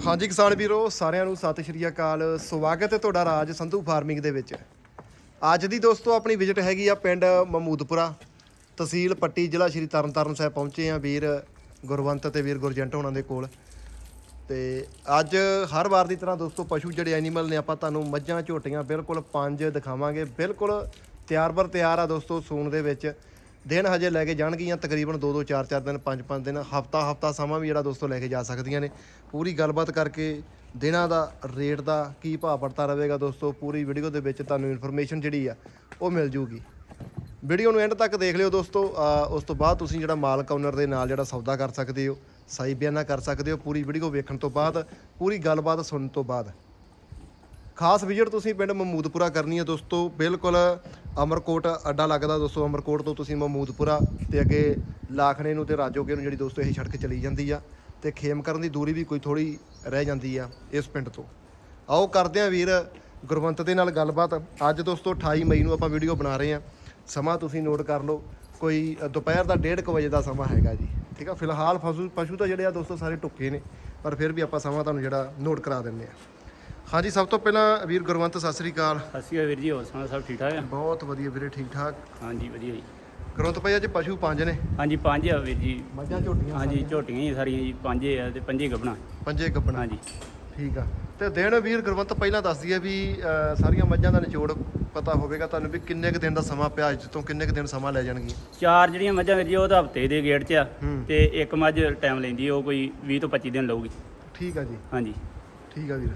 ਹਾਂਜੀ ਕਿਸਾਨ ਵੀਰੋ, ਸਾਰਿਆਂ ਨੂੰ ਸਤਿ ਸ਼੍ਰੀ ਅਕਾਲ। ਸਵਾਗਤ ਹੈ ਤੁਹਾਡਾ ਰਾਜ ਸੰਧੂ ਫਾਰਮਿੰਗ ਦੇ ਵਿੱਚ। ਅੱਜ ਦੀ ਦੋਸਤੋ, ਆਪਣੀ ਵਿਜ਼ਿਟ ਹੈਗੀ ਆ ਪਿੰਡ ਮਮੂਦਪੁਰਾ। ਤਹਿਸੀਲ ਪੱਟੀ, ਜ਼ਿਲ੍ਹਾ ਸ਼੍ਰੀ ਤਰਨਤਾਰਨ ਸਾਹਿਬ ਪਹੁੰਚੇ ਆ ਵੀਰ ਗੁਰਵੰਤ ਤੇ ਵੀਰ ਗੁਰਜੰਟ ਹੋਣਾ ਦੇ ਕੋਲ। ਤੇ ਅੱਜ ਹਰ ਵਾਰ ਦੀ ਤਰ੍ਹਾਂ ਦੋਸਤੋ, ਪਸ਼ੂ ਜਿਹੜੇ ਐਨੀਮਲ ਨੇ, ਆਪਾਂ ਤੁਹਾਨੂੰ ਮੱਝਾਂ, ਝੋਟੀਆਂ ਬਿਲਕੁਲ ਪੰਜ ਦਿਖਾਵਾਂਗੇ। ਬਿਲਕੁਲ ਤਿਆਰ ਬਰ ਤਿਆਰ ਆ ਦੋਸਤੋ, ਸੂਣ ਦੇ ਵਿੱਚ। ਦਿਨ ਹਜੇ ਲੈ ਕੇ ਜਾਣਗੀਆਂ, ਤਕਰੀਬਨ 2 2 4 4 ਦਿਨ 5 5 ਦਿਨ ਹਫਤਾ ਹਫਤਾ ਸਮਾਂ ਵੀ ਜਿਹੜਾ ਦੋਸਤੋ ਲੈ ਕੇ ਜਾ ਸਕਦੀਆਂ ਨੇ। ਪੂਰੀ ਗੱਲਬਾਤ ਕਰਕੇ ਦਿਨਾਂ ਦਾ, ਰੇਟ ਦਾ ਕੀ ਭਾਅ ਪੜਤਾ ਰਹੇਗਾ ਦੋਸਤੋ, ਪੂਰੀ ਵੀਡੀਓ ਦੇ ਵਿੱਚ ਤੁਹਾਨੂੰ ਇਨਫੋਰਮੇਸ਼ਨ ਜਿਹੜੀ ਆ, ਉਹ ਮਿਲ ਜੂਗੀ। ਵੀਡੀਓ ਨੂੰ ਐਂਡ ਤੱਕ ਦੇਖ ਲਿਓ ਦੋਸਤੋ ਉਸ ਤੋਂ ਬਾਅਦ ਤੁਸੀਂ ਜਿਹੜਾ ਮਾਲਕ ਓਨਰ ਦੇ ਨਾਲ ਜਿਹੜਾ ਸੌਦਾ ਕਰ ਸਕਦੇ ਹੋ ਸਾਈ ਬਿਆਨਾ ਕਰ ਸਕਦੇ ਹੋ, ਪੂਰੀ ਵੀਡੀਓ ਵੇਖਣ ਤੋਂ ਬਾਅਦ, ਪੂਰੀ ਗੱਲਬਾਤ ਸੁਣਨ ਤੋਂ ਬਾਅਦ। ਖਾਸ ਵਿਜ਼ਿਟ ਤੁਸੀਂ ਪਿੰਡ ਮਮੂਦਪੁਰਾ ਕਰਨੀ ਹੈ ਦੋਸਤੋ, ਬਿਲਕੁਲ ਅਮਰਕੋਟ ਅੱਡਾ ਲੱਗਦਾ ਦੋਸਤੋ, ਅਮਰਕੋਟ ਤੋਂ ਤੁਸੀਂ ਮਮੂਦਪੁਰਾ ਤੇ ਅੱਗੇ ਲਾਖਣੇ ਨੂੰ ਤੇ ਰਾਜੋਗੇ ਨੂੰ ਜਿਹੜੀ ਦੋਸਤੋ ਇਹ ਸੜਕ ਚਲੀ ਜਾਂਦੀ ਆ ਤੇ ਖੇਮ ਕਰਨ ਦੀ ਦੂਰੀ ਵੀ ਕੋਈ ਥੋੜੀ ਰਹਿ ਜਾਂਦੀ ਆ ਇਸ ਪਿੰਡ ਤੋਂ। ਆਓ ਕਰਦੇ ਆ ਵੀਰ ਗੁਰਵੰਤ ਦੇ ਨਾਲ ਗੱਲਬਾਤ। ਅੱਜ ਦੋਸਤੋ 28 ਮਈ ਨੂੰ ਆਪਾਂ ਵੀਡੀਓ ਬਣਾ ਰਹੇ ਆ ਸਮਾਂ ਤੁਸੀਂ ਨੋਟ ਕਰ ਲਓ, ਕੋਈ ਦੁਪਹਿਰ ਦਾ 1:30 ਵਜੇ ਦਾ ਸਮਾਂ ਹੈਗਾ ਜੀ। ਠੀਕ ਆ, ਫਿਲਹਾਲ ਪਸ਼ੂ ਪਸ਼ੂ ਤਾਂ ਜਿਹੜੇ ਆ ਦੋਸਤੋ ਸਾਰੇ ਟੁੱਕੇ ਨੇ, ਪਰ ਫਿਰ ਵੀ ਆਪਾਂ ਸਮਾਂ ਤੁਹਾਨੂੰ ਜਿਹੜਾ ਨੋਟ ਕਰਾ ਦਿੰਦੇ ਆ ਹਾਂਜੀ ਸਭ ਤੋਂ ਪਹਿਲਾਂ ਵੀਰ ਗੁਰਵੰਤ ਸਤਿ ਸ੍ਰੀ ਅਕਾਲ। ਸਤਿ ਸ਼੍ਰੀ ਅਕਾਲ ਵੀਰ ਜੀ ਹੋਰ ਸੁਣਾਓ ਸਭ ਠੀਕ ਠਾਕ ਆ ਬਹੁਤ ਵਧੀਆ ਵੀਰੇ ਠੀਕ ਠਾਕ। ਹਾਂਜੀ ਵਧੀਆ ਜੀ। ਗੁਰਵੰਤ ਭਾਈ ਅੱਜ ਪਸ਼ੂ ਪੰਜ ਨੇ। ਹਾਂਜੀ ਪੰਜ ਆ ਵੀਰ ਜੀ। ਮੱਝਾਂ ਝੋਟੀਆਂ ਹਾਂਜੀ ਝੋਟੀਆਂ ਹੀ ਸਾਰੀਆਂ ਜੀ ਪੰਜੇ ਆ ਤੇ ਪੰਜੇ ਗੱਬਣਾ ਪੰਜੇ ਗੱਪਣਾ ਹਾਂਜੀ। ਠੀਕ ਆ। ਤੇ ਦਿਨ ਵੀਰ ਗੁਰਵੰਤ ਪਹਿਲਾਂ ਦੱਸ ਦਈਏ ਵੀ ਅਹ, ਸਾਰੀਆਂ ਮੱਝਾਂ ਦਾ ਨਿਚੋੜ ਪਤਾ ਹੋਵੇਗਾ ਤੁਹਾਨੂੰ ਵੀ ਕਿੰਨੇ ਕੁ ਦਿਨ ਦਾ ਸਮਾਂ ਪਿਆ ਅੱਜ ਤੋਂ ਕਿੰਨੇ ਕੁ ਦਿਨ ਸਮਾਂ ਲੈ ਜਾਣਗੀਆਂ। ਚਾਰ ਜਿਹੜੀਆਂ ਮੱਝਾਂ ਵੀਰ ਜੀ ਉਹ ਤਾਂ ਹਫ਼ਤੇ ਦੇ ਗੇੜ 'ਚ ਆ ਹੂੰ। ਤੇ ਇੱਕ ਮੱਝ ਟਾਈਮ ਲੈਂਦੀ ਉਹ ਕੋਈ 20 ਤੋਂ 25 ਦਿਨ ਲਊਗੀ। ਠੀਕ ਆ ਜੀ। ਹਾਂਜੀ। ਠੀਕ ਆ ਵੀਰ।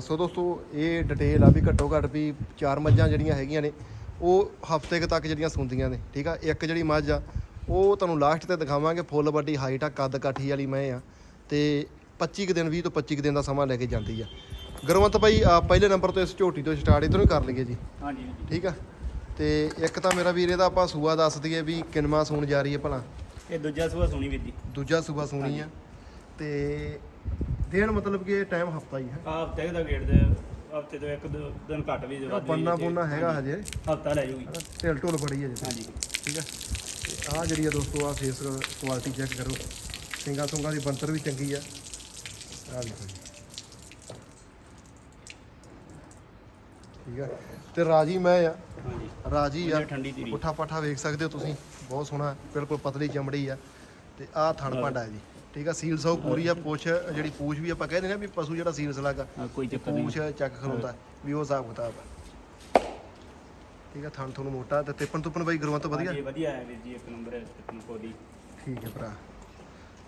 ਸੋ ਦੋਸਤੋ ਇਹ ਡਿਟੇਲ ਆ ਵੀ ਘੱਟੋ ਘੱਟ ਵੀ ਚਾਰ ਮੱਝਾਂ ਜਿਹੜੀਆਂ ਹੈਗੀਆਂ ਨੇ ਉਹ ਹਫ਼ਤੇ ਕੁ ਤੱਕ ਜਿਹੜੀਆਂ ਸੁੰਦੀਆਂ ਨੇ ਠੀਕ ਆ? ਇੱਕ ਜਿਹੜੀ ਮੱਝ ਆ ਉਹ ਤੁਹਾਨੂੰ ਲਾਸਟ ਤੇ ਦਿਖਾਵਾਂਗੇ ਫੁੱਲ ਵੱਡੀ ਹਾਈਟ ਆ ਕੱਦ ਕਾਠੀ ਵਾਲੀ ਮੈਂ ਆ ਤੇ 25 ਕੁ ਦਿਨ 20 ਤੋਂ 25 ਕੁ ਦਿਨ ਦਾ ਸਮਾਂ ਲੈ ਕੇ ਜਾਂਦੀ ਆ। ਗੁਰਵੰਤ ਭਾਈ ਪਹਿਲੇ ਨੰਬਰ ਤੋਂ ਇਸ ਝੋਟੀ ਤੋਂ ਸਟਾਰਟ ਇਧਰੋਂ ਹੀ ਕਰ ਲਈਏ ਜੀ। ਹਾਂਜੀ। ਠੀਕ ਆ? ਤੇ ਇੱਕ ਤਾਂ ਮੇਰਾ ਵੀਰ ਇਹਦਾ ਆਪਾਂ ਸੂਆ ਦੱਸ ਦਈਏ ਵੀ ਕਿੰਨਵਾਂ ਸੂਣ ਜਾ ਰਹੀ ਹੈ ਭਲਾ। ਇਹ ਦੂਜਾ ਸੂਆ ਸੁਣੀ ਵੀਰ ਜੀ। ਦੂਜਾ ਸੂਆ ਸੂਣੀ ਆ। ਤੇ ਦਿਨ ਮਤਲਬ ਕਿ ਟਾਈਮ ਹਫਤਾ ਹੀ ਹੈ। ਆ ਹਫ਼ਤੇ ਦਾ ਗੇੜ ਦੇ ਹਫ਼ਤੇ ਤੋਂ ਇੱਕ ਦੋ ਦਿਨ ਘੱਟ ਵੀ ਆ ਬੰਨਾ ਬੁੰਨਾ ਹੈਗਾ ਹਜੇ। ਹਫਤਾ ਲੈ ਜਾਊਗੀ ਢਿਲ ਢੁਲ ਬੜੀ ਹੈ ਜੀ ਹਾਂਜੀ ਠੀਕ ਹੈ। ਤੇ ਆ ਜਿਹੜੀ ਆ ਦੋਸਤੋ ਆ ਫੇਸ ਕੁਆਲਿਟੀ ਚੈੱਕ ਕਰੋ। ਸਿੰਗਾ ਸੁੰਗਾ ਦੀ ਬੰਤਰ ਵੀ ਚੰਗੀ ਆ ਆ ਦੇਖੋ ਜੀ। ਠੀਕ ਹੈ। ਤੇ ਰਾਜੀ ਮੈਂ ਆ। ਹਾਂਜੀ। ਰਾਜੀ ਆ। ਇਹ ਠੰਡੀ ਪੁੱਠਾ ਪਾਠਾ ਵੇਖ ਸਕਦੇ ਹੋ ਤੁਸੀਂ। ਬਹੁਤ ਸੋਹਣਾ ਬਿਲਕੁਲ ਪਤਲੀ ਚਮੜੀ ਆ। ਤੇ ਆ ਥਣ ਭਾਂਡਾ ਹੈ ਜੀ। ਠੀਕ ਆ ਸੀਲ ਸੌ ਪੂਰੀ ਆ ਪੁੱਛ ਜਿਹੜੀ ਪੂਛ ਵੀ ਆਪਾਂ ਕਹਿੰਦੇ ਨੇ ਵੀ ਪਸ਼ੂ ਜਿਹੜਾ ਸੀਲਸ ਲੱਗਾ ਕੋਈ ਚੱਕਰ ਨਹੀਂ। ਪੂਛ ਚੱਕ ਖਲੋਂਦਾ ਵੀ ਉਹ ਹਿਸਾਬ ਕਿਤਾਬ ਆ। ਠੀਕ ਆ ਥਣ ਤੁਹਾਨੂੰ ਮੋਟਾ ਤੇ ਤਿੱਪਣ ਤੁੱਪਣ ਬਾਈ ਗੁਰਵੰਤ ਵਧੀਆ? ਹਾਂਜੀ, ਵਧੀਆ ਹੈ ਵੀਰ ਜੀ ਇੱਕ ਨੰਬਰ ਹੈ ਤੇ ਕੋਦੀ ਠੀਕ ਹੈ ਭਰਾ।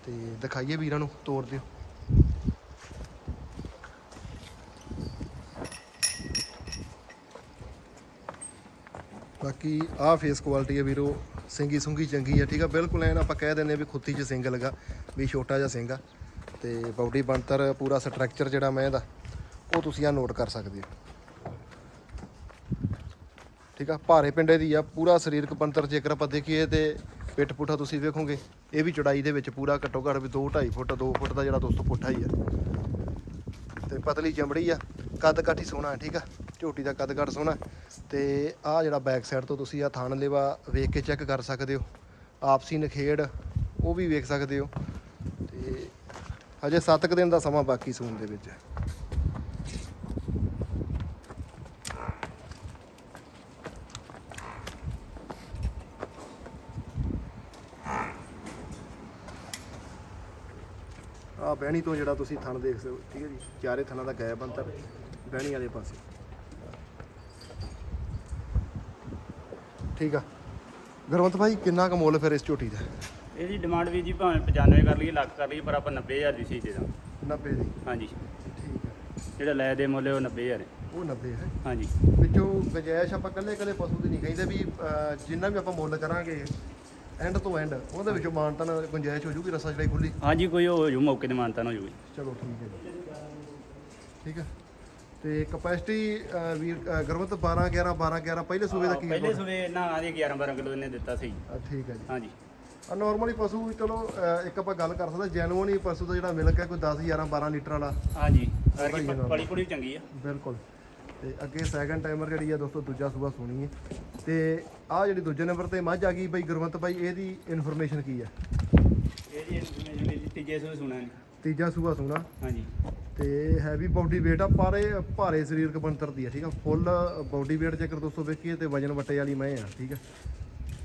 ਤੇ ਦਿਖਾਈਏ ਵੀਰਾਂ ਨੂੰ ਤੋੜ ਦਿਓ। ਬਾਕੀ ਆਹ ਫੇਸ ਕੁਆਲਿਟੀ ਹੈ ਵੀਰੋ, ਸਿੰਗੀ ਸੁੰਗੀ ਚੰਗੀ ਹੈ, ਠੀਕ ਆ? ਬਿਲਕੁਲ ਐਨ ਆਪਾਂ ਕਹਿ ਦਿੰਦੇ ਆ ਵੀ ਖੁੱਤੀ 'ਚ ਸਿੰਗ ਲਗਾ, ਵੀ ਛੋਟਾ ਜਿਹਾ ਸਿੰਗ ਆ। ਤੇ ਬਾਡੀ ਬਣਤਰ, ਪੂਰਾ ਸਟਰਕਚਰ ਜਿਹੜਾ ਮੈਂ ਇਹਦਾ, ਉਹ ਤੁਸੀਂ ਆ ਨੋਟ ਕਰ ਸਕਦੇ ਹੋ। ਠੀਕ ਆ? ਭਾਰੇ ਪਿੰਡੇ ਦੀ ਆ, ਪੂਰਾ ਸਰੀਰਕ ਬਣਤਰ ਜੇਕਰ ਆਪਾਂ ਦੇਖੀਏ ਤੇ ਪਿੱਠ ਪੁੱਠਾ ਤੁਸੀਂ ਵੇਖੋਗੇ, ਇਹ ਵੀ ਚੜਾਈ ਦੇ ਵਿੱਚ ਪੂਰਾ ਘੱਟੋ ਘੱਟ ਵੀ 2 2.5 ਫੁੱਟ 2 ਫੁੱਟ ਦਾ ਜਿਹੜਾ ਦੋਸਤੋ ਪੁੱਠਾ ਹੀ ਆ। ਤੇ ਪਤਲੀ ਚਮੜੀ ਆ, ਕੱਦ ਕਾਠੀ ਸੋਹਣਾ, ਠੀਕ ਆ? ਝੋਟੀ ਦਾ ਕੱਦ ਕਾਠ ਸੋਹਣਾ ਤੇ ਆਹ ਜਿਹੜਾ ਬੈਕ ਸਾਈਡ ਤੋਂ ਤੁਸੀਂ ਆ ਥਾਣ ਲੇਵਾ ਵੇਖ ਕੇ ਚੈੱਕ ਕਰ ਸਕਦੇ ਹੋ। ਆਪਸੀ ਨਖੇੜ, ਉਹ ਵੀ ਵੇਖ ਸਕਦੇ ਹੋ। ਤੇ ਹਜੇ 7 ਕੁ ਦਿਨ ਦਾ ਸਮਾਂ ਬਾਕੀ ਸੂਣ ਦੇ ਵਿੱਚ ਆ ਬਹਿਣੀ ਤੋਂ ਜਿਹੜਾ ਤੁਸੀਂ ਥਣ ਦੇਖ ਸਕਦੇ ਹੋ, ਠੀਕ ਹੈ ਜੀ? ਚਾਰੇ ਥਣਾਂ ਦਾ ਗੈਪ ਅੰਤਰ, ਬਹਿਣੀ ਵਾਲੇ ਪਾਸੇ। ਠੀਕ ਆ। ਗੁਰਵੰਤ ਭਾਈ ਕਿੰਨਾ ਕੁ ਮੁੱਲ ਫਿਰ ਇਸ ਝੋਟੀ ਦਾ? ਇਹਦੀ ਡਿਮਾਂਡ ਵੀ ਜੀ ਭਾਵੇਂ 95 ਕਰ ਲਈਏ ਲੱਖ ਕਰ ਲਈਏ ਪਰ ਆਪਾਂ 90000 ਦੀ ਸੀ ਦੇ ਦਾਂ 90 ਦੀ? ਹਾਂਜੀ। ਠੀਕ ਹੈ ਜਿਹੜਾ ਲੈ ਦੇ ਮੁੱਲ ਉਹ 90000 ਹੈ। ਉਹ 90 ਹੈ। ਹਾਂਜੀ। ਵਿੱਚੋਂ ਗੁੰਜਾਇਸ਼ ਆਪਾਂ ਕੱਲੇ ਕੱਲੇ ਪਸ਼ੂ ਦੀ ਨਹੀਂ ਕਹਿੰਦੇ ਵੀ ਅਹ, ਜਿੰਨਾ ਵੀ ਆਪਾਂ ਮੁੱਲ ਕਰਾਂਗੇ ਐਂਡ ਤੋਂ ਐਂਡ ਉਹਦੇ ਵਿੱਚੋਂ ਮਾਨਤਾ ਨਾਲ ਗੁੰਜਾਇਸ਼ ਹੋ ਜੂਗੀ ਰਸਾ ਜਿਹੜੀ ਖੁੱਲੀ ਹਾਂਜੀ ਕੋਈ ਹੋ ਜੂ ਮੌਕੇ ਤੇ ਮਾਨਤਾ ਨਾ ਹੋ ਜੂਗੀ। ਚਲੋ ਠੀਕ ਹੈ ਜੀ। ਠੀਕ ਹੈ ਤੇ ਕਪੈਸਿਟੀ ਵੀਰ ਅਹ, ਗੁਰਵੰਤ 12 11 12 11 ਪਹਿਲੇ ਸੂਬੇ ਦਾ ਕੀ ਪਹਿਲੇ ਹੈ ਸਵੇ ਨਾ ਆਦੇ 11 12 ਕਿਲੋ ਇਹਨੇ ਦਿੱਤਾ ਸੀ। ਆ, ਠੀਕ ਹੈ ਜੀ। ਹਾਂਜੀ। ਆ ਨਾਰਮਲੀ ਪਸ਼ੂ ਵੀ ਚਲੋ ਇੱਕ ਆਪਾਂ ਗੱਲ ਕਰ ਸਕਦੇ ਜੈਨੂਅਨ ਹੀ ਪਸ਼ੂ ਦਾ ਜਿਹੜਾ ਮਿਲਕ ਹੈ ਕੋਈ 10 11 12 ਲੀਟਰ ਵਾਲਾ। ਹਾਂਜੀ। ਪੜੀ ਪੜੀ ਚੰਗੀ ਆ। ਬਿਲਕੁਲ। ਤੇ ਅੱਗੇ ਸੈਕੰਡ ਟਾਈਮਰ ਜਿਹੜੀ ਆ ਦੋਸਤੋ ਦੂਜਾ ਸੂਬਾ ਸੋਣੀ ਹੈ। ਤੇ ਆ ਜਿਹੜੀ ਦੂਜੇ ਨੰਬਰ ਤੇ ਮੱਝ ਆ ਗਈ ਬਈ ਗੁਰਵੰਤ ਬਾਈ ਇਹਦੀ ਇਨਫੋਰਮੇਸ਼ਨ ਕੀ ਹੈ ਇਹ ਜੀ ਇਨਫੋਰਮੇਸ਼ਨ ਤੀਜੇ ਸਵੇ ਸੁਣਾ ਤੀਜਾ ਸੂਆ ਸੂਣਾ। ਹਾਂਜੀ। ਤੇ ਹੈਵੀ ਬਾਡੀ weight ਆ ਪਾਰੇ ਭਾਰੇ ਸਰੀਰਕ ਬਣਤਰ ਦੀ ਆ ਠੀਕ ਆ? ਫੁੱਲ ਬਾਡੀ weight ਜੇਕਰ ਦੋਸਤੋ ਵੇਖੀਏ ਤੇ ਵਜਨ ਵੱਟੇ ਵਾਲੀ ਮੈਂ ਆ ਠੀਕ ਆ?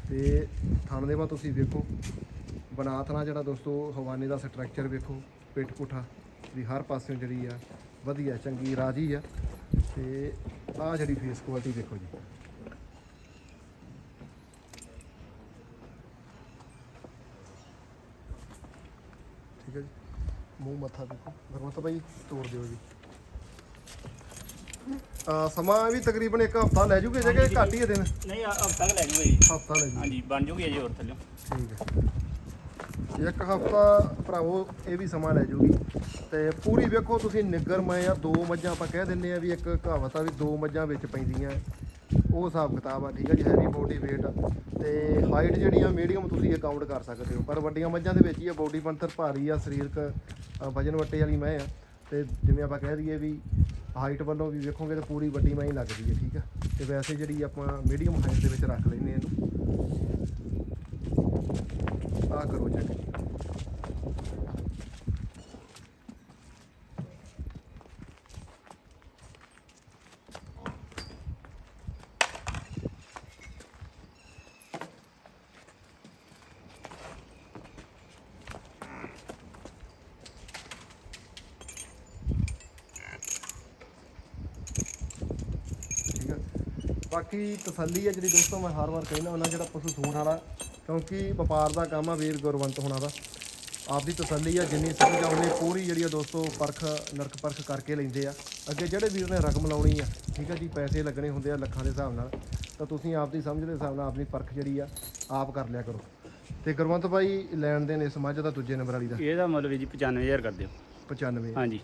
ਤੇ ਥਣ ਦੇ ਬਾਅਦ ਤੁਸੀਂ ਵੇਖੋ ਬਨਾਥਣਾ ਜਿਹੜਾ ਦੋਸਤੋ ਹਵਾਨੇ ਦਾ ਸਟਰਕਚਰ ਵੇਖੋ ਪਿੱਠ ਪੁੱਠਾ ਵੀ ਹਰ ਪਾਸਿਓਂ ਜਿਹੜੀ ਆ ਵਧੀਆ ਚੰਗੀ ਰਾਜੀ ਆ। ਤੇ ਆ ਜਿਹੜੀ ਫੇਸ ਕੁਆਲਿਟੀ ਦੇਖੋ ਜੀ ਠੀਕ ਹੈ ਜੀ ਮੂੰਹ ਮੱਥਾ ਦੇਖੋ। ਗੁਰਮਤ ਭਾਈ ਤੋੜ ਦਿਓ ਜੀ। ਆ ਸਮਾਂ ਵੀ ਤਕਰੀਬਨ ਇੱਕ ਹਫਤਾ ਲੈ ਜੂਗੇ ਜੇ ਕਿ ਘੱਟ ਹੀ ਆ ਦਿਨ? ਨਹੀਂ ਹਫਤਾ ਲੈ ਜੂਗਾ ਜੀ। ਹਫਤਾ ਲੈ ਜੂ ਹਾਂਜੀ ਬਣ ਜੂਗੀ ਅਜੇ ਹੋਰ ਥੱਲੇ। ਠੀਕ ਹੈ। ਇੱਕ ਹਫਤਾ ਭਰਾਵੋ ਇਹ ਵੀ ਸਮਾਂ ਲੈ ਜੂਗੀ। ਤੇ ਪੂਰੀ ਵੇਖੋ ਤੁਸੀਂ ਨਿੱਗਰ ਮੈਂ ਆ ਦੋ ਮੱਝਾਂ ਆਪਾਂ ਕਹਿ ਦਿੰਨੇ ਆ ਵੀ ਇੱਕ ਕਹਾਵਤ ਆ ਵੀ ਦੋ ਮੱਝਾਂ ਵਿੱਚ ਪੈਂਦੀਆਂ। ਉਹ ਹਿਸਾਬ ਕਿਤਾਬ ਆ, ਠੀਕ ਆ ਜੀ ਹੈਵੀ ਬੋਡੀ weight ਆ। ਤੇ ਹਾਈਟ ਜਿਹੜੀ ਆ ਮੀਡੀਅਮ ਤੁਸੀਂ ਅਕਾਊਂਟ ਕਰ ਸਕਦੇ ਹੋ। ਪਰ ਵੱਡੀਆਂ ਮੱਝਾਂ ਦੇ ਵਿੱਚ ਹੀ ਆ ਬੋਡੀ ਪੰਥਰ ਭਾਰੀ ਆ, ਸਰੀਰਕ ਵਜਨ ਵੱਟੇ ਵਾਲੀ ਮੈਂ ਆ। ਤੇ ਜਿਵੇਂ ਆਪਾਂ ਕਹਿ ਦਈਏ ਵੀ ਹਾਈਟ ਵੱਲੋਂ ਵੀ ਵੇਖੋਗੇ ਤਾਂ ਪੂਰੀ ਵੱਡੀ ਮੈਂ ਹੀ ਲੱਗਦੀ ਹੈ ਠੀਕ ਆ। ਤੇ ਵੈਸੇ ਜਿਹੜੀ ਆਪਾਂ ਮੀਡੀਅਮ ਹਾਈਟ ਦੇ ਵਿੱਚ ਰੱਖ ਲੈਨੇ ਆ ਇਹਨੂੰ। ਆ ਕਰੋ ਚੈੱਕ ਠੀਕ ਆ ਬਾਕੀ ਤਸੱਲੀ ਹੈ ਜਿਹੜੀ ਦੋਸਤੋ ਮੈਂ ਹਰ ਵਾਰ ਕਹਿੰਦਾ ਉਹਨਾਂ ਜਿਹੜਾ ਪਸ਼ੂ ਸੂਣ ਵਾਲਾ ਕਿਉਂਕਿ ਵਪਾਰ ਦਾ ਕੰਮ ਆ ਵੀਰ ਗੁਰਵੰਤ ਹੋਣਾ ਦਾ। ਆਪਦੀ ਤਸੱਲੀ ਆ ਜਿੰਨੀ ਸਮਝ ਆਉਣੀ ਪੂਰੀ ਜਿਹੜੀ ਆ ਦੋਸਤੋ ਪਰਖ ਨਰਕ ਪਰਖ ਕਰਕੇ ਲੈਂਦੇ ਆ। ਅੱਗੇ ਜਿਹੜੇ ਵੀਰ ਨੇ ਰਕਮ ਲਾਉਣੀ ਆ ਠੀਕ ਆ ਜੀ ਪੈਸੇ ਲੱਗਣੇ ਹੁੰਦੇ ਆ ਲੱਖਾਂ ਦੇ ਹਿਸਾਬ ਨਾਲ ਤਾਂ ਤੁਸੀਂ ਆਪਦੀ ਸਮਝ ਦੇ ਹਿਸਾਬ ਨਾਲ ਆਪਣੀ ਪਰਖ ਜਿਹੜੀ ਆ ਆਪ ਕਰ ਲਿਆ ਕਰੋ। ਤੇ ਗੁਰਵੰਤ ਭਾਈ ਲੈਣ ਦੇਣ ਇਸ ਮੱਝ ਦਾ ਦੂਜੇ ਨੰਬਰ ਵਾਲੀ ਦਾ? ਇਹਦਾ ਮੁੱਲ ਵੀ ਜੀ 95000 ਕਰ ਦਿਓ। 95 ਹਾਂਜੀ।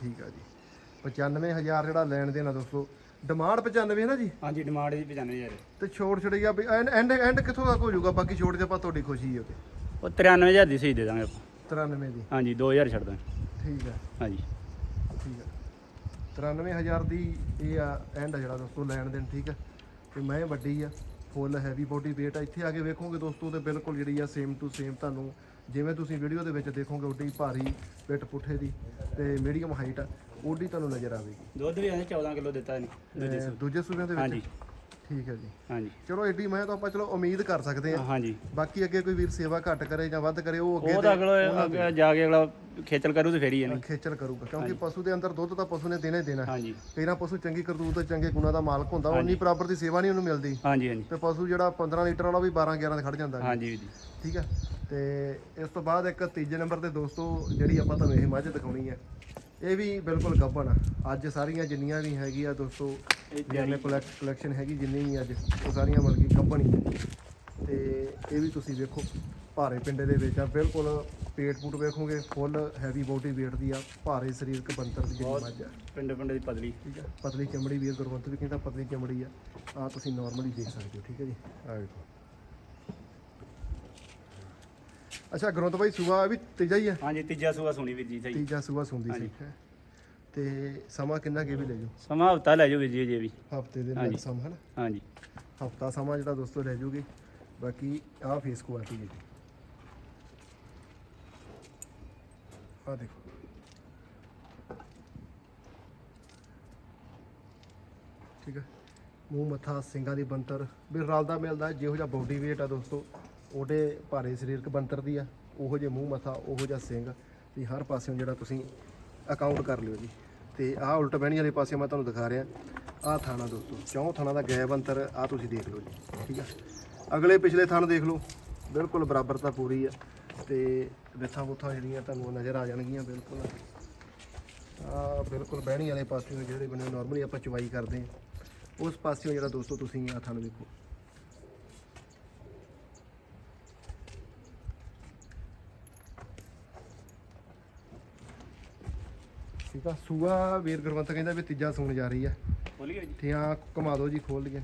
ਠੀਕ ਆ ਜੀ। 95000 ਜਿਹੜਾ ਲੈਣ ਦੇਣ ਆ ਦੋਸਤੋ ਡਿਮਾਂਡ 95 ਹੈ ਨਾ ਜੀ? ਹਾਂਜੀ ਡਿਮਾਂਡ ਜੀ 95000 ਤੇ ਛੜੀ ਆ ਵੀ ਐਂਡ ਐਂਡ ਐਂਡ ਕਿੱਥੋਂ ਤੱਕ ਹੋ ਜਾਊਗਾ? ਬਾਕੀ ਛੋਟ ਤੇ ਆਪਾਂ ਤੁਹਾਡੀ ਖੁਸ਼ੀ ਹੈ ਉਹ 93000 ਦੀ ਸਹੀ ਦੇ ਦਾਂਗੇ ਆਪਾਂ। 93 ਦੀ। ਹਾਂਜੀ 2000 ਛੱਡ ਦਾਂਗੇ। ਠੀਕ ਹੈ। ਹਾਂਜੀ। ਠੀਕ ਹੈ। 93000 ਦੀ ਇਹ ਆ ਐਂਡ ਆ ਜਿਹੜਾ ਦੋਸਤੋ ਲੈਣ ਦੇਣ ਠੀਕ ਹੈ। ਤੇ ਮੈਂ ਵੱਡੀ ਆ ਫੁੱਲ ਹੈਵੀ ਬੋਡੀ weight ਆ। ਇੱਥੇ ਆ ਕੇ ਵੇਖੋਗੇ ਦੋਸਤੋ ਤੇ ਬਿਲਕੁਲ ਜਿਹੜੀ ਆ ਸੇਮ ਟੂ ਸੇਮ ਤੁਹਾਨੂੰ ਜਿਵੇਂ ਤੁਸੀਂ ਵੀਡੀਓ ਦੇ ਵਿੱਚ ਦੇਖੋਗੇ ਉੱਡੀ ਭਾਰੀ ਪਿੱਠ ਪੁੱਠੇ ਦੀ ਤੇ ਮੀਡੀਅਮ ਹਾਈਟ ਉੱਡੀ ਤੁਹਾਨੂੰ ਨਜ਼ਰ ਆਵੇਗੀ। ਦੁੱਧ ਵੀ ਅਸੀਂ 14 ਕਿਲੋ ਦਿੱਤਾ ਨਹੀਂ ਦੂਜੇ ਸੂਏ। ਦੂਜੇ ਸੂਬਿਆਂ ਦੇ ਵਿੱਚ? ਹਾਂਜੀ। ਠੀਕ ਹੈ ਜੀ। ਹਾਂਜੀ। ਚਲੋ ਏਡੀ ਮੈਂ ਤਾਂ ਆਪਾਂ ਚਲੋ ਉਮੀਦ ਕਰ ਸਕਦੇ ਆ ਹਾਂਜੀ। ਬਾਕੀ ਅੱਗੇ ਕੋਈ ਵੀਰ ਸੇਵਾ ਘੱਟ ਕਰੇ ਜਾਂ ਵੱਧ ਕਰੇ ਉਹ ਅੱਗੇ ਉਹ ਤਾਂ ਅਗਲਾ ਅੱਗੇ ਜਾ ਕੇ ਅਗਲਾ ਖੇਚਲ ਕਰੂ ਤੇ ਫੇਰ ਹੀ ਹੈ ਨਹੀਂ ਖੇਚਲ ਕਰੂਗਾ ਕਿਉਂਕਿ ਪਸ਼ੂ ਦੇ ਅੰਦਰ ਦੁੱਧ ਤਾਂ ਪਸ਼ੂ ਨੇ ਦੇਣਾ ਹੀ ਦੇਣਾ। ਹਾਂਜੀ। ਤੇਰਾ ਪਸ਼ੂ ਚੰਗੀ ਕਰਤੂਤ ਤੇ ਚੰਗੇ ਗੁਣਾ ਦਾ ਮਾਲਕ ਹੁੰਦਾ ਉਨੀ ਬਰਾਬਰ ਦੀ ਸੇਵਾ ਨਹੀਂ ਉਹਨੂੰ ਮਿਲਦੀ। ਹਾਂਜੀ ਹਾਂਜੀ। ਤੇ ਪਸ਼ੂ ਜਿਹੜਾ 15 ਲੀਟਰ ਵਾਲਾ ਵੀ 12 11 ਤੇ ਖੜ ਜਾਂਦਾ। ਹਾਂਜੀ ਜੀ। ਠੀਕ ਹੈ। ਤੇ ਇਸ ਤੋਂ ਬਾਅਦ ਇੱਕ ਤੀਜੇ ਨੰਬਰ ਤੇ ਦੋਸਤੋ ਜਿਹੜੀ ਆਪਾਂ ਤੁਹਾਨੂੰ ਇਹ ਮੱਝ ਦਿਖਾਉਣੀ ਹੈ। ਇਹ ਵੀ ਬਿਲਕੁਲ ਗੱਭਣ ਆ। ਅੱਜ ਸਾਰੀਆਂ ਜਿੰਨੀਆਂ ਵੀ ਹੈਗੀਆਂ ਦੋਸਤੋ ਜਿਹਨੇ ਕਲੈਕਸ਼ਨ ਹੈਗੀ ਜਿੰਨੀ ਵੀ ਅੱਜ ਉਹ ਸਾਰੀਆਂ ਮਤਲਬ ਕਿ ਗੱਭਣ ਹੀ ਆ। ਤੇ ਇਹ ਵੀ ਤੁਸੀਂ ਵੇਖੋ ਭਾਰੇ ਪਿੰਡੇ ਦੇ ਵਿੱਚ ਆ। ਬਿਲਕੁਲ ਪੇਟ ਪੂਟ ਵੇਖੋਗੇ ਫੁੱਲ ਹੈਵੀ ਬੋਡੀ weight ਦੀ ਆ। ਭਾਰੇ ਸਰੀਰਕ ਬੰਤਰ ਦੀ ਜਿਹੜੀ ਮੱਝ ਆ। ਪਿੰਡ ਪਿੰਡ ਦੀ ਪਤਲੀ। ਠੀਕ ਹੈ ਪਤਲੀ ਚਮੜੀ ਵੀ ਹੈ, ਗੁਰਵੰਤ ਵੀ ਕਹਿੰਦਾ ਪਤਲੀ ਚਮੜੀ ਆ। ਆ ਤੁਸੀਂ ਨਾਰਮਲੀ ਦੇਖ ਸਕਦੇ ਹੋ ਠੀਕ ਹੈ ਜੀ? ਆ ਵੇਖੋ। ਅੱਛਾ ਗੁਰਵੰਤ ਭਾਈ ਸੂਆ ਵੀ ਤੀਜਾ ਹੀ ਹੈ? ਹਾਂਜੀ ਤੀਜਾ ਸੂਆ ਸੁਣੀ ਵੀਰ ਜੀ ਸਹੀ। ਤੀਜਾ ਸੂਆ ਸੁੰਦੀ ਸੀ। ਹੈ ਤੇ ਸਮਾਂ ਕਿੰਨਾ ਕੇ ਵੀ ਲੈ ਜਾਓ? ਸਮਾਂ ਹਫਤਾ ਲੈ ਜਾਓ ਵੀਰ ਜੀ ਵੀ। ਹਫ਼ਤੇ ਦੇ। ਨਾਲ ਸਮਾਂ ਹੈ ਨਾ ਹਾਂਜੀ। ਹਫਤਾ ਸਮਾਂ ਜਿਹੜਾ ਦੋਸਤੋ ਲੈ ਜੂਗੀ ਬਾਕੀ ਆਹ ਫੇਸ ਕੁਆਲਿਟੀ ਜੀ। ਆ ਦੇਖੋ। ਠੀਕ ਹੈ? ਮੂੰਹ ਮੱਥਾ ਸਿੰਘਾਂ ਦੀ ਬੰਤਰ ਵੀ ਰਲਦਾ ਮਿਲਦਾ ਜਿਹੋ ਜਿਹਾ ਬਾਡੀ weight ਆ ਦੋਸਤੋ। ਉਹਦੇ ਭਾਰੇ ਸਰੀਰਕ ਬੰਤਰ ਦੀ ਆ, ਉਹੋ ਜਿਹੇ ਮੂੰਹ ਮੱਥਾ, ਉਹੋ ਜਿਹਾ ਸਿੰਘ ਵੀ ਹਰ ਪਾਸਿਓਂ ਜਿਹੜਾ ਤੁਸੀਂ ਅਕਾਊਂਟ ਕਰ ਲਿਓ ਜੀ। ਤੇ ਆਹ ਉਲਟ ਬਹਿਣੀ ਵਾਲੇ ਪਾਸੇ ਮੈਂ ਤੁਹਾਨੂੰ ਦਿਖਾ ਰਿਹਾ, ਆਹ ਥਾਣਾ ਦੋਸਤੋ, ਚੌਂ ਥਾਣਾ ਦਾ ਗੈਬ ਅੰਤਰ ਆ ਤੁਸੀਂ ਦੇਖ ਲਓ ਜੀ, ਠੀਕ ਆ? ਅਗਲੇ ਪਿਛਲੇ ਥਾਣ ਦੇਖ ਲਓ, ਬਿਲਕੁਲ ਬਰਾਬਰਤਾ ਪੂਰੀ ਆ, ਤੇ ਵਿੱਥਾਂ ਬੁੱਥਾਂ ਜਿਹੜੀਆਂ ਤੁਹਾਨੂੰ ਨਜ਼ਰ ਆ ਜਾਣਗੀਆਂ, ਬਿਲਕੁਲ। ਆ ਬਿਲਕੁਲ ਬਹਿਣੀ ਵਾਲੇ ਪਾਸੇ ਜਿਹੜੇ ਬਣੇ ਨਾਰਮਲੀ ਆਪਾਂ ਚਵਾਈ ਕਰਦੇ ਆ ਉਸ ਪਾਸਿਓਂ ਜਿਹੜਾ ਦੋਸਤੋ ਤੁਸੀਂ ਆ ਥਾਣ ਵੇਖੋ। ਠੀਕ ਆ ਸੂਆ ਵੀਰ ਗੁਰਵੰਤ ਕਹਿੰਦਾ ਵੀ ਤੀਜਾ ਸੂਣ ਜਾ ਰਹੀ ਆ। ਬੋਲੀਏ ਜੀ। ਤੇ ਆ ਘੁਮਾ ਦਿਓ ਜੀ ਖੋਲ ਲਈਏ।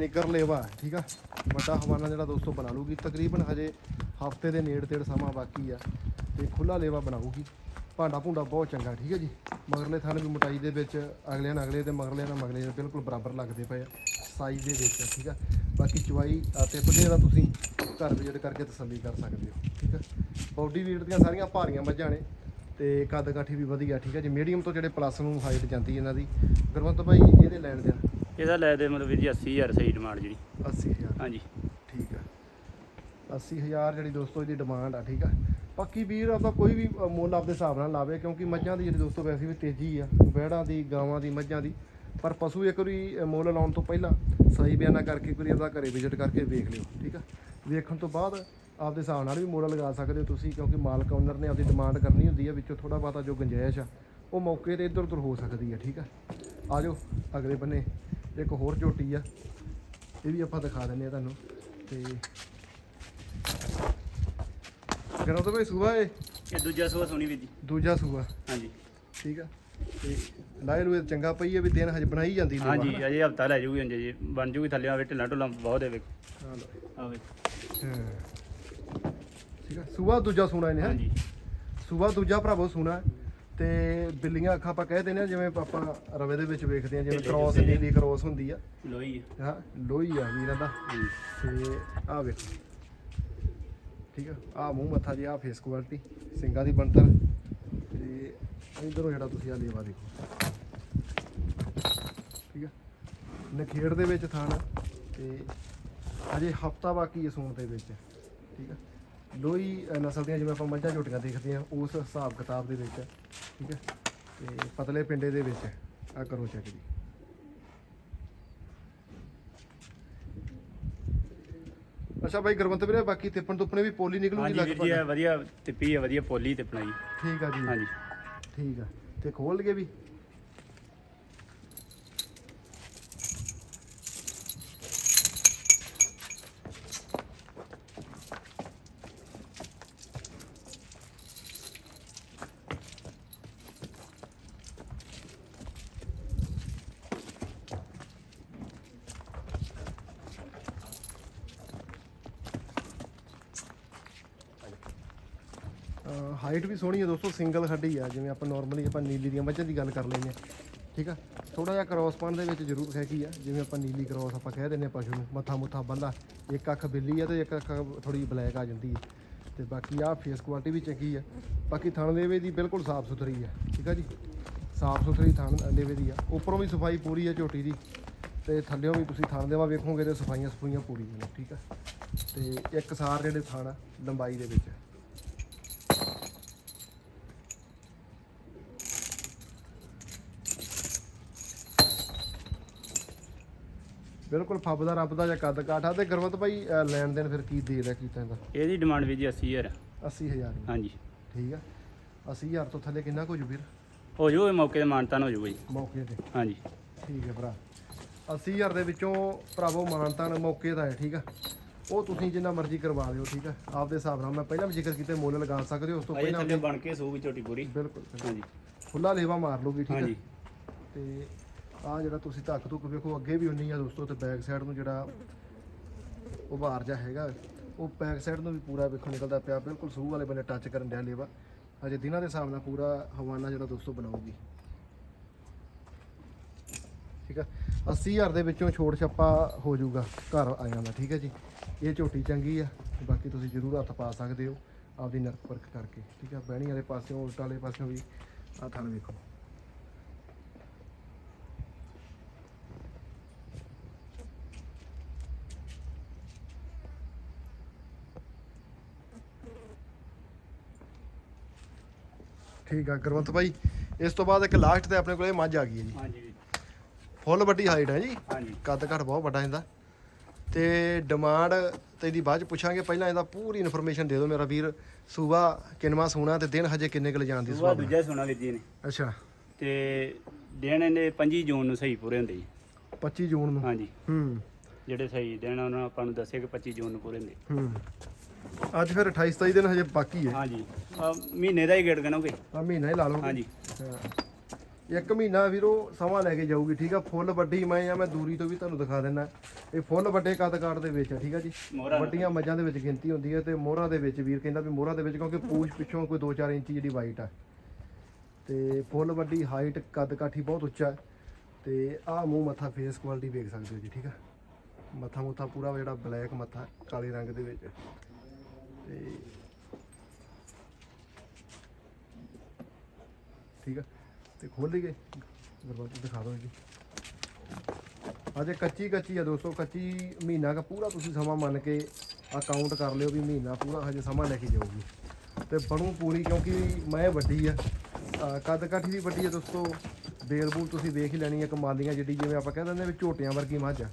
ਨਿਗਰ ਲੇਵਾ, ਠੀਕ ਆ? ਵੱਡਾ ਹਵਾਨਾ ਜਿਹੜਾ ਦੋਸਤੋ ਬਣਾ ਲੂਗੀ ਤਕਰੀਬਨ ਹਜੇ ਹਫ਼ਤੇ ਦੇ ਨੇੜ ਤੇੜ ਸਮਾਂ ਬਾਕੀ ਆ ਤੇ ਖੁੱਲਾ ਲੇਵਾ ਬਣਾਊਗੀ। ਭਾਂਡਾ ਭੁੰਡਾ ਬਹੁਤ ਚੰਗਾ, ਠੀਕ ਹੈ ਜੀ? ਮਗਰਲੇ ਥਣ ਵੀ ਮੋਟਾਈ ਦੇ ਵਿੱਚ, ਅਗਲੇ ਨਾਲ ਅਗਲੇ ਤੇ ਮਗਰਲੇ ਨਾਲ ਮਗਲੇ ਦੇ ਬਿਲਕੁਲ ਬਰਾਬਰ ਲੱਗਦੇ ਪਏ ਆ ਸਾਈਜ਼ ਦੇ ਵਿੱਚ, ਠੀਕ ਆ? ਬਾਕੀ ਚਵਾਈ ਅਤੇ ਪੱਲੇ ਦਾ ਤੁਸੀਂ ਘਰ ਵਿਜ਼ਿਟ ਕਰਕੇ ਤਸੱਲੀ ਕਰ ਸਕਦੇ ਹੋ, ਠੀਕ ਆ? ਬਾਡੀ ਵੀਟ ਦੀਆਂ ਸਾਰੀਆਂ ਭਾਰੀਆਂ ਮੱਝਾਂ ਨੇ ਤੇ ਕੱਦ ਕਾਠੀ ਵੀ ਵਧੀਆ, ਠੀਕ ਹੈ ਜੀ? ਮੀਡੀਅਮ ਤੋਂ ਜਿਹੜੇ ਪਲੱਸ ਨੂੰ ਹਾਈਟ ਜਾਂਦੀ ਇਹਨਾਂ ਦੀ। ਗੁਰਵੰਤ ਭਾਈ ਇਹਦੇ ਲੈਣ ਦੇਣ ਇਹਦਾ ਲੈ ਦੇ ਮਤਲਬ ਵੀਰ ਜੀ 80000 ਸਹੀ ਡਿਮਾਂਡ ਜਿਹੜੀ। 80000 ਹਾਂਜੀ। ਠੀਕ ਆ। 80000 ਜਿਹੜੀ ਦੋਸਤੋ ਇਹਦੀ ਡਿਮਾਂਡ ਆ ਠੀਕ ਆ। ਬਾਕੀ ਵੀਰ ਆਪਦਾ ਕੋਈ ਵੀ ਮੁੱਲ ਆਪਦੇ ਹਿਸਾਬ ਨਾਲ ਲਾਵੇ ਕਿਉਂਕਿ ਮੱਝਾਂ ਦੀ ਜਿਹੜੀ ਦੋਸਤੋ ਵੈਸੇ ਵੀ ਤੇਜ਼ੀ ਆ ਵਹਿੜਾਂ ਦੀ ਗਾਵਾਂ ਦੀ ਮੱਝਾਂ ਦੀ। ਪਰ ਪਸ਼ੂ ਇੱਕ ਵਾਰੀ ਮੁੱਲ ਲਾਉਣ ਤੋਂ ਪਹਿਲਾਂ ਸਹੀ ਬਿਆਨਾ ਕਰਕੇ ਵਾਰੀ ਆਪਦਾ ਘਰੇ ਵਿਜ਼ਿਟ ਕਰਕੇ ਵੇਖ ਲਿਓ ਠੀਕ ਆ। ਵੇਖਣ ਤੋਂ ਬਾਅਦ ਆਪਦੇ ਹਿਸਾਬ ਨਾਲ ਵੀ ਮੁੱਲ ਲਗਾ ਸਕਦੇ ਹੋ ਤੁਸੀਂ ਕਿਉਂਕਿ ਮਾਲਕ ਓਨਰ ਨੇ ਆਪਦੀ ਡਿਮਾਂਡ ਕਰਨੀ ਹੁੰਦੀ ਹੈ ਵਿੱਚੋਂ ਥੋੜਾ ਬਹੁਤਾ ਜੋ ਗੁੰਜਾਇਸ਼ ਆ ਉਹ ਮੌਕੇ ਤੇ ਇੱਧਰ ਉੱਧਰ ਹੋ ਸਕਦੀ ਹੈ ਠੀਕ ਆ। ਆ ਜਾਓ ਅਗਲੇ ਬੰਨੇ ਇੱਕ ਹੋਰ ਝੋਟੀ ਆ। ਇਹ ਵੀ ਆਪਾਂ ਦਿਖਾ ਦਿੰਨੇ ਆ ਤੁਹਾਨੂੰ। ਤੇ ਗਰਮ ਤਾਂ ਭਾਈ ਸੂਆ ਏ ਇਹ ਦੂਜਾ ਸੂਆ ਸੋਣੀ ਵੀਰ ਜੀ। ਦੂਜਾ ਸੂਆ ਹਾਂਜੀ। ਠੀਕ ਆ। ਤੇ ਲਾਇ ਲੂਏ ਚੰਗਾ ਪਈ ਹੈ ਵੀ ਦਿਨ ਹਜੇ ਬਣਾਈ ਜਾਂਦੀ ਲੂਆ ਹਾਂਜੀ ਅਜੇ ਹਫਤਾ ਲੈ ਜੂਗੀ ਅੰਜੇ ਜੀ ਬਣ ਜੂਗੀ ਥੱਲੇ ਆਵੇ ਢਿੱਲਾ ਢੁੱਲਾ ਬਹੁਤ ਹੈ ਵੇਖ। ਆਵੇ ਹਾਂ। ਠੀਕ ਆ। ਸੂਆ ਦੂਜਾ ਸੂਣਾ ਇਹਨੇ ਹਾਂਜੀ। ਸੂਆ ਦੂਜਾ ਭਰਾਵੋ ਸੂਣਾ। ਹੈ। ਤੇ ਬਿੱਲੀਆਂ ਅੱਖਾਂ ਆਪਾਂ ਕਹਿ ਦਿੰਦੇ ਆ ਜਿਵੇਂ ਆਪਾਂ ਰਵੇ ਦੇ ਵਿੱਚ ਵੇਖਦੇ ਆ ਜਿਵੇਂ ਕ੍ਰੋਸ। ਨੀਲੀ ਕ੍ਰੋਸ ਹੁੰਦੀ ਆ। ਲੋਈ ਹੈ ਹਾਂ ਲੋਈ ਆ ਵੀਰਾਂ ਦਾ। ਤੇ ਆ ਵੇਖੋ। ਠੀਕ ਆ? ਆ ਮੂੰਹ ਮੱਥਾ ਜੀ ਆ ਫੇਸ ਕੁਆਲਿਟੀ ਸਿੰਗਾਂ ਦੀ ਬਣਤਰ। ਤੇ ਇਧਰੋਂ ਜਿਹੜਾ ਤੁਸੀਂ ਆ ਲੇਵਾ ਦੇਖੋ। ਠੀਕ ਆ? ਨਖੇੜ ਦੇ ਵਿੱਚ ਥਾਣ ਤੇ ਅਜੇ ਹਫਤਾ ਬਾਕੀ ਹੈ ਸੂਣ ਦੇ ਵਿੱਚ। ਠੀਕ ਆ? ਲੋਈ ਨਸਲ ਦੀਆਂ ਜਿਵੇਂ ਆਪਾਂ ਮੱਝਾਂ ਝੋਟੀਆਂ ਦੇਖਦੇ ਆ ਉਸ ਹਿਸਾਬ ਕਿਤਾਬ ਦੇ ਵਿੱਚ। ਠੀਕ ਆ ਤੇ ਪਤਲੇ ਪਿੰਡੇ ਦੇ ਵਿੱਚ ਆ ਕਰੋ ਚੈੱਕ ਜੀ। ਅੱਛਾ ਬਾਈ ਗੁਰਵੰਤ ਵੀਰੇ ਬਾਕੀ ਤਿੱਪਣ ਤੁੱਪਣੇ ਵੀ ਪੋਲੀ ਨਿਕਲੂਗੀ ਹਾਂਜੀ ਵੀਰ ਜੀ ਲਗਭਗ? ਇਹ ਵਧੀਆ ਤਿੱਪੀ ਹੈ ਵਧੀਆ ਪੋਲੀ ਤੇ ਪਣਾਈ ਠੀਕ ਆ ਜੀ। ਹਾਂਜੀ। ਠੀਕ ਆ। ਤੇ ਖੋਲ ਲਈਏ ਵੀ ਹਾਈਟ ਵੀ ਸੋਹਣੀ ਹੈ ਦੋਸਤੋ ਸਿੰਗਲ ਹੱਡੀ ਆ, ਜਿਵੇਂ ਆਪਾਂ ਨਾਰਮਲੀ ਆਪਾਂ ਨੀਲੀ ਦੀਆਂ ਮੱਝਾਂ ਦੀ ਗੱਲ ਕਰ ਲੈਂਦੇ ਹਾਂ। ਠੀਕ ਆ? ਥੋੜਾ ਜਿਹਾ ਕ੍ਰੋਸ ਪਾਉਣ ਦੇ ਵਿੱਚ ਜ਼ਰੂਰ ਹੈਗੀ ਆ, ਜਿਵੇਂ ਆਪਾਂ ਨੀਲੀ ਕ੍ਰੋਸ ਆਪਾਂ ਕਹਿ ਦਿੰਦੇ ਆ ਪਸ਼ੂ ਨੂੰ, ਮੱਥਾ ਮੁੱਥਾ ਬੰਦਾ ਇੱਕ ਅੱਖ ਬਿੱਲੀ ਆ ਤੇ ਇੱਕ ਅੱਖ ਥੋੜੀ ਬਲੈਕ ਆ ਜਾਂਦੀ ਹੈ ਤੇ ਬਾਕੀ ਆ ਫੇਸ ਕੁਆਲਿਟੀ ਵੀ ਚੰਗੀ ਆ। ਬਾਕੀ ਥਣ ਦੇਵੇ ਦੀ ਬਿਲਕੁਲ ਸਾਫ਼ ਸੁਥਰੀ ਆ, ਠੀਕ ਆ ਜੀ? ਸਾਫ਼ ਸੁਥਰੀ ਥਣ ਦੇਵੇ ਦੀ ਆ। ਉੱਪਰੋਂ ਵੀ ਸਫ਼ਾਈ ਪੂਰੀ ਆ ਝੋਟੀ ਦੀ, ਤੇ ਥੱਲਿਓਂ ਵੀ ਤੁਸੀਂ ਥਣ ਦੇਵਾ ਵੇਖੋਗੇ ਤੇ ਸਫਾਈਆਂ ਸਫੂਈਆਂ ਪੂਰੀਆਂ ਨੇ, ਠੀਕ ਆ? ਤੇ ਇੱਕ ਸਾਰ ਜਿਹੜੇ ਥਣ ਆ, ਲੰਬਾਈ ਦੇ ਵਿੱਚ। ਬਿਲਕੁਲ ਫੱਬਦਾ ਰੱਬ ਦਾ ਜਾਂ ਕੱਦ ਕਾਠਾ ਤੇ ਗੁਰਵਤ ਭਾਈ ਲੈਣ ਦੇਣ ਫਿਰ ਕੀ ਦੇ ਰਿਹਾ ਕੀਤਾ ਇਹਦਾ ਇਹਦੀ ਡਿਮਾਂਡ ਵੀਰ ਜੀ 80000 80000 ਦੀ। ਹਾਂਜੀ। ਠੀਕ ਆ। 80000 ਤੋਂ ਥੱਲੇ ਕਿੰਨਾ ਕੁ ਹੋ ਜੂ ਵੀਰ? ਹੋ ਜੂ ਇਹ ਮੌਕੇ ਤੇ ਮਾਨਤਾਨ ਹੋ ਜੂਗਾ ਜੀ ਮੌਕੇ ਤੇ। ਹਾਂਜੀ। ਠੀਕ ਹੈ ਭਰਾ। 80000 ਦੇ ਵਿੱਚੋਂ ਭਰਾਵੋ ਮਾਨਤਾਨ ਮੌਕੇ ਦਾ ਹੈ ਠੀਕ ਆ? ਉਹ ਤੁਸੀਂ ਜਿੰਨਾ ਮਰਜ਼ੀ ਕਰਵਾ ਲਿਓ ਠੀਕ ਆ? ਆਪਦੇ ਹਿਸਾਬ ਨਾਲ ਮੈਂ ਪਹਿਲਾਂ ਵੀ ਜ਼ਿਕਰ ਕੀਤਾ ਮੁੱਲ ਲਗਾ ਸਕਦੇ ਹੋ ਉਸ ਤੋਂ ਅਜੇ ਪਹਿਲਾਂ ਥੱਲੇ ਬਣ ਕੇ ਸੂਗੀ ਝੋਟੀ ਪੂਰੀ। ਬਿਲਕੁਲ। ਹਾਂਜੀ। ਖੁੱਲਾ ਲੇਵਾ ਮਾਰ ਲੂਗੀ ਠੀਕ ਆ? ਹਾਂਜੀ। ਤੇ ਆ ਜਿਹੜਾ ਤੁਸੀਂ ਧੱਕ ਧੁੱਕ ਵੇਖੋ, ਅੱਗੇ ਵੀ ਉਨੀ ਆ ਦੋਸਤੋ ਤੇ ਬੈਕ ਸਾਈਡ ਨੂੰ ਜਿਹੜਾ ਉਭਾਰ ਜਾ ਹੈਗਾ, ਉਹ ਬੈਕ ਸਾਈਡ ਨੂੰ ਵੀ ਪੂਰਾ ਵੇਖੋ ਨਿਕਲਦਾ ਪਿਆ। ਬਿਲਕੁਲ ਸੂਹ ਵਾਲੇ ਬੰਨੇ ਟੱਚ ਕਰਨ ਡਿਆ ਲੇਵਾ। ਅਜੇ ਦਿਨਾਂ ਦੇ ਹਿਸਾਬ ਨਾਲ ਪੂਰਾ ਹਵਾਨਾ ਜਿਹੜਾ ਦੋਸਤੋ ਬਣਾਉਗੀ ਠੀਕ ਆ? 80000 ਦੇ ਵਿੱਚੋਂ ਛੋੜ ਛੱਪਾ ਹੋ ਜਾਊਗਾ ਘਰ ਆ ਜਾਂਦਾ ਠੀਕ ਹੈ ਜੀ? ਇਹ ਝੋਟੀ ਚੰਗੀ ਆ, ਬਾਕੀ ਤੁਸੀਂ ਜ਼ਰੂਰ ਹੱਥ ਪਾ ਸਕਦੇ ਹੋ ਆਪਦੀ ਨਰਕ ਪਰਖ ਕਰਕੇ, ਠੀਕ ਆ? ਬਹਿਣੀ ਵਾਲੇ ਪਾਸਿਓਂ, ਉਲਟ ਵਾਲੇ ਪਾਸਿਓਂ ਵੀ ਆ ਥਣ ਵੇਖੋ। ਠੀਕ ਆ ਗੁਰਵੰਤ ਭਾਈ ਇਸ ਤੋਂ ਬਾਅਦ ਇੱਕ ਲਾਸਟ ਤੇ ਆਪਣੇ ਕੋਲੇ ਮੱਝ ਆ ਗਈ ਹੈ ਜੀ। ਹਾਂਜੀ ਫੁੱਲ ਵੱਡੀ ਹਾਈਟ ਹੈ ਜੀ। ਹਾਂਜੀ। ਕੱਦ ਘੱਟ ਬਹੁਤ ਵੱਡਾ ਇਹਦਾ। ਤੇ ਡਿਮਾਂਡ ਤੇ ਇਹਦੀ ਬਾਅਦ ਚ ਪੁੱਛਾਂਗੇ ਪਹਿਲਾਂ ਇਹਦਾ ਪੂਰੀ ਇਨਫੋਰਮੇਸ਼ਨ ਦੇ ਦਿਓ ਮੇਰਾ ਵੀਰ। ਸੂਬਾ ਕਿੰਨਵਾ ਸੋਣਾ ਤੇ ਦਿਨ ਹਜੇ ਕਿੰਨੇ ਕੁ ਲਿਜਾਣ ਦੀ ਦੂਜਾ ਸੋਨਾ ਵੀਰ ਜੀ ਨੇ ਅੱਛਾ। ਤੇ ਦਿਨ ਇਹਨੇ 25 ਜੂਨ ਨੂੰ ਸਹੀ ਪੂਰੇ ਹੁੰਦੇ ਜੀ। 25 ਜੂਨ ਨੂੰ? ਹਾਂਜੀ। ਹੂੰ। ਜਿਹੜੇ ਸਹੀ ਦਿਨ ਉਹਨਾਂ ਆਪਾਂ ਨੂੰ ਦੱਸਿਆ ਕਿ 25 ਜੂਨ ਨੂੰ ਪੂਰੇ ਹੁੰਦੇ। ਹੂੰ। ਅੱਜ ਫਿਰ 28 27 ਦਿਨ ਹਜੇ ਬਾਕੀ ਹੈ। ਹਾਂਜੀ। ਆਹ ਮਹੀਨੇ ਦਾ ਹੀ ਗੇੜ ਗਣੋਗੇ? ਆ ਮਹੀਨਾ ਹੀ ਲਾ ਲਓ ਹਾਂਜੀ। ਹਾਂ। ਇੱਕ ਮਹੀਨਾ ਵੀਰੋ ਸਮਾਂ ਲੈ ਕੇ ਜਾਊਗੀ ਠੀਕ ਆ? ਫੁੱਲ ਵੱਡੀ ਮੈਂ ਆ ਮੈਂ ਦੂਰੀ ਤੋਂ ਵੀ ਤੁਹਾਨੂੰ ਦਿਖਾ ਦਿੰਦਾ। ਇਹ ਫੁੱਲ ਵੱਡੇ ਕੱਦ ਕਾਠ ਦੇ ਵਿੱਚ ਆ ਠੀਕ ਆ ਜੀ? ਮੋਹਰਾ ਵੱਡੀਆਂ ਮੱਝਾਂ ਦੇ ਵਿੱਚ ਗਿਣਤੀ ਹੁੰਦੀ ਹੈ ਤੇ ਮੋਹਰਾਂ ਦੇ ਵਿੱਚ ਵੀਰ ਕਹਿੰਦਾ ਵੀ ਮੋਹਰਾਂ ਦੇ ਵਿੱਚ ਕਿਉਂਕਿ ਪੂਛ ਪਿੱਛੋਂ ਕੋਈ 2-4 ਇੰਚ ਜਿਹੜੀ ਵਾਈਟ ਆ। ਤੇ ਫੁੱਲ ਵੱਡੀ ਹਾਈਟ ਕੱਦ ਕਾਠੀ ਬਹੁਤ ਉੱਚਾ। ਹੈ ਤੇ ਆਹ ਮੂੰਹ ਮੱਥਾ ਫੇਸ ਕੁਆਲਿਟੀ ਵੇਖ ਸਕਦੇ ਹੋ ਜੀ ਠੀਕ ਆ? ਮੱਥਾ ਮੁੱਥਾ ਪੂਰਾ ਜਿਹੜਾ ਬਲੈਕ ਮੱਥਾ ਕਾਲੇ ਰੰਗ ਦੇ ਵਿੱਚ। ਤੇ ਠੀਕ ਆ, ਤੇ ਖੋਲ ਲਈਏ। ਦਰਵਾਜ਼ਾ ਦਿਖਾ ਦਿਓ ਜੀ। ਅਜੇ ਕੱਚੀ ਕੱਚੀ ਆ ਦੋਸਤੋ, ਕੱਚੀ ਮਹੀਨਾ ਦਾ ਪੂਰਾ ਤੁਸੀਂ ਸਮਾਂ ਮੰਨ ਕੇ ਅਕਾਊਂਟ ਕਰ ਲਿਓ ਵੀ ਮਹੀਨਾ ਪੂਰਾ ਹਜੇ ਸਮਾਂ ਲੈ ਕੇ ਜਾਊਗੀ। ਤੇ ਬਣੂ ਪੂਰੀ ਕਿਉਂਕਿ ਮੈਂ ਵੱਡੀ ਆ। ਕੱਦ ਕਾਠੀ ਵੀ ਵੱਡੀ ਆ ਦੋਸਤੋ। ਬੇਲ ਬੂਲ ਤੁਸੀਂ ਵੇਖ ਹੀ ਲੈਣੀ ਆ ਕਮਾਲੀਆਂ ਜਿਹੜੀ ਜਿਵੇਂ ਆਪਾਂ ਕਹਿੰਦੇ ਨੇ ਵੀ ਝੋਟਿਆਂ ਵਰਗੀ ਮੱਝ ਆ।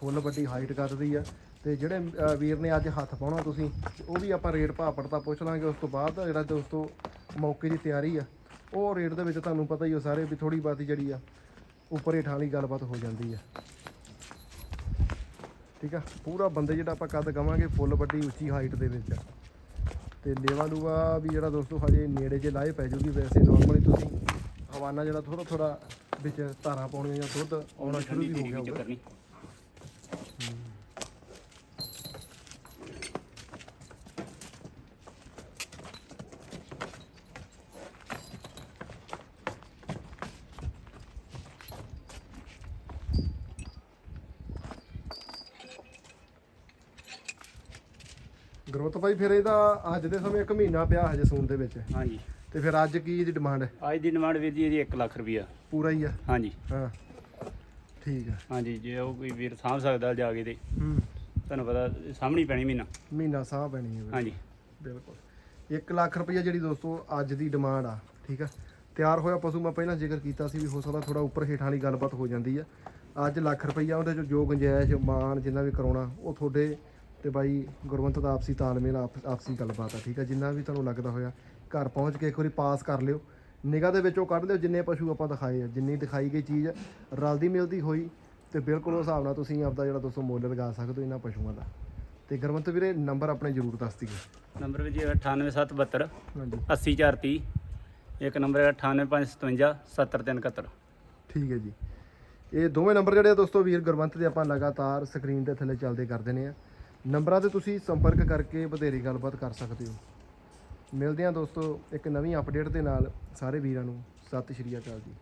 ਫੁੱਲ ਵੱਡੀ ਹਾਈਟ ਕੱਦਦੀ ਆ। ਤੇ ਜਿਹੜੇ ਵੀਰ ਨੇ ਅੱਜ ਹੱਥ ਪਾਉਣਾ ਤੁਸੀਂ, ਉਹ ਵੀ ਆਪਾਂ ਰੇਟ ਭਾਅ ਪੜਤਾ ਪੁੱਛ ਲਾਂਗੇ ਉਸ ਤੋਂ ਬਾਅਦ, ਜਿਹੜਾ ਦੋਸਤੋ ਮੌਕੇ ਦੀ ਤਿਆਰੀ ਆ। ਉਹ ਰੇਟ ਦੇ ਵਿੱਚ ਤੁਹਾਨੂੰ ਪਤਾ ਹੀ ਹੋ ਸਾਰੇ ਵੀ ਥੋੜੀ ਬਾਤੀ ਜਿਹੜੀ ਆ, ਉੱਪਰ ਹੇਠਾਂ ਵਾਲੀ ਗੱਲਬਾਤ ਹੋ ਜਾਂਦੀ ਆ। ਠੀਕ ਆ? ਪੂਰਾ ਬੰਦੇ ਜਿਹੜਾ ਆਪਾਂ ਕੱਦ ਕਵਾਂਗੇ ਫੁੱਲ ਵੱਡੀ ਉੱਚੀ ਹਾਈਟ ਦੇ ਵਿੱਚ। ਆ ਤੇ ਲੇਵਾ ਲੂਵਾ ਵੀ ਜਿਹੜਾ ਦੋਸਤੋ ਹਜੇ ਨੇੜੇ ਜੇ ਲਾਏ ਪੈ ਜੂਗੀ, ਵੈਸੇ ਨਾਰਮਲੀ ਤੁਸੀਂ ਹਵਾਨਾ ਜਿਹੜਾ ਥੋੜਾ ਥੋੜਾ ਵਿੱਚ ਧਾਰਾਂ ਪਾਉਣੀਆਂ ਜਾਂ ਦੁੱਧ ਆਉਣਾ ਸ਼ੁਰੂ ਵੀ ਹੋ ਗਿਆ ਹੋਊਗਾ। ਭਾਈ ਫਿਰ ਇਹਦਾ ਅੱਜ ਦੇ ਸਮੇਂ ਇੱਕ ਮਹੀਨਾ ਪਿਆ ਹਜੇ ਸੂਣ ਦੇ ਵਿੱਚ। ਹਾਂਜੀ। ਤੇ ਫਿਰ ਅੱਜ ਕੀ ਇਹਦੀ ਡਿਮਾਂਡ ਹੈ? ਅੱਜ ਦੀ ਡਿਮਾਂਡ ਵੀਰ ਜੀ ਇਹਦੀ 1 ਲੱਖ ਰੁਪਈਆ। ਪੂਰਾ ਹੀ ਆ? ਹਾਂਜੀ। ਹਾਂ। ਠੀਕ ਆ। ਹਾਂਜੀ ਜੇ ਉਹ ਕੋਈ ਵੀਰ ਸਾਂਭ ਸਕਦਾ ਜਾ ਕੇ ਤੇ। ਹੂੰ। ਤੁਹਾਨੂੰ ਪਤਾ ਸਾਹਮਣੀ ਪੈਣੀ ਮਹੀਨਾ। ਮਹੀਨਾ ਸਾਹ ਪੈਣੀ ਹੈ ਵੀਰੇ। ਹਾਂਜੀ। ਬਿਲਕੁਲ। 1 ਲੱਖ ਰੁਪਈਆ ਜਿਹੜੀ ਦੋਸਤੋ ਅੱਜ ਦੀ ਡਿਮਾਂਡ ਆ ਠੀਕ ਆ? ਤਿਆਰ ਹੋਇਆ ਪਸ਼ੂ ਮੈਂ ਪਹਿਲਾਂ ਜ਼ਿਕਰ ਕੀਤਾ ਸੀ ਵੀ ਹੋ ਸਕਦਾ ਥੋੜਾ ਉੱਪਰ ਹੇਠਾਂ ਵਾਲੀ ਗੱਲਬਾਤ ਹੋ ਜਾਂਦੀ ਆ। ਅੱਜ ਲੱਖ ਰੁਪਈਆ ਉਹਦੇ ਚ ਜੋ ਗੁੰਜਾਇਸ਼ ਮਾਨ ਜਿੰਨਾ ਵੀ ਕਰਾਉਣਾ ਉਹ ਤੁਹਾਡੇ ਤੇ ਬਾਈ ਗੁਰਵੰਤ ਦਾ ਆਪਸੀ ਤਾਲਮੇਲ ਆਪ- ਆਪਸੀ ਗੱਲਬਾਤ ਆ ਠੀਕ ਆ? ਜਿੰਨਾ ਵੀ ਤੁਹਾਨੂੰ ਲੱਗਦਾ ਹੋਇਆ ਘਰ ਪਹੁੰਚ ਕੇ ਇੱਕ ਵਾਰੀ ਪਾਸ ਕਰ ਲਿਓ। ਨਿਗਾਹ ਦੇ ਵਿੱਚੋਂ ਕੱਢ ਲਿਓ ਜਿੰਨੇ ਪਸ਼ੂ ਆਪਾਂ ਦਿਖਾਏ ਆ ਜਿੰਨੀ ਦਿਖਾਈ ਗਈ ਚੀਜ਼ ਰਲਦੀ ਮਿਲਦੀ ਹੋਈ ਤੇ ਬਿਲਕੁਲ ਉਸ ਹਿਸਾਬ ਨਾਲ ਤੁਸੀਂ ਆਪਦਾ ਜਿਹੜਾ ਦੋਸਤੋ ਮੁੱਲ ਲਗਾ ਸਕਦੇ ਹੋ ਇਹਨਾਂ ਪਸ਼ੂਆਂ ਦਾ। ਤੇ ਗੁਰਵੰਤ ਵੀਰੇ ਨੰਬਰ ਆਪਣੇ ਜ਼ਰੂਰ ਦੱਸ ਦਿਓ। ਨੰਬਰ ਵੀਰ ਜੀ 98772 ਹਾਂਜੀ। 80430 ਇੱਕ ਨੰਬਰ ਹੈ 98557 70371 ਠੀਕ ਹੈ ਜੀ। ਇਹ ਦੋਵੇਂ ਨੰਬਰ ਜਿਹੜੇ ਆ ਦੋਸਤੋ ਵੀਰ ਗੁਰਵੰਤ ਦੇ ਆਪਾਂ ਲਗਾਤਾਰ ਸਕਰੀਨ ਦੇ ਥੱਲੇ ਚੱਲਦੇ ਕਰਦੇ ਨੇ ਆ। ਨੰਬਰਾਂ ਤੇ ਤੁਸੀਂ ਸੰਪਰਕ ਕਰਕੇ ਵਧੇਰੇ ਗੱਲਬਾਤ ਕਰ ਸਕਦੇ ਹੋ। ਮਿਲਦੇ ਹਾਂ ਦੋਸਤੋ ਇੱਕ ਨਵੀਂ ਅਪਡੇਟ ਦੇ ਨਾਲ ਸਾਰੇ ਵੀਰਾਂ ਨੂੰ। ਸਤਿ ਸ਼੍ਰੀ ਅਕਾਲ ਜੀ।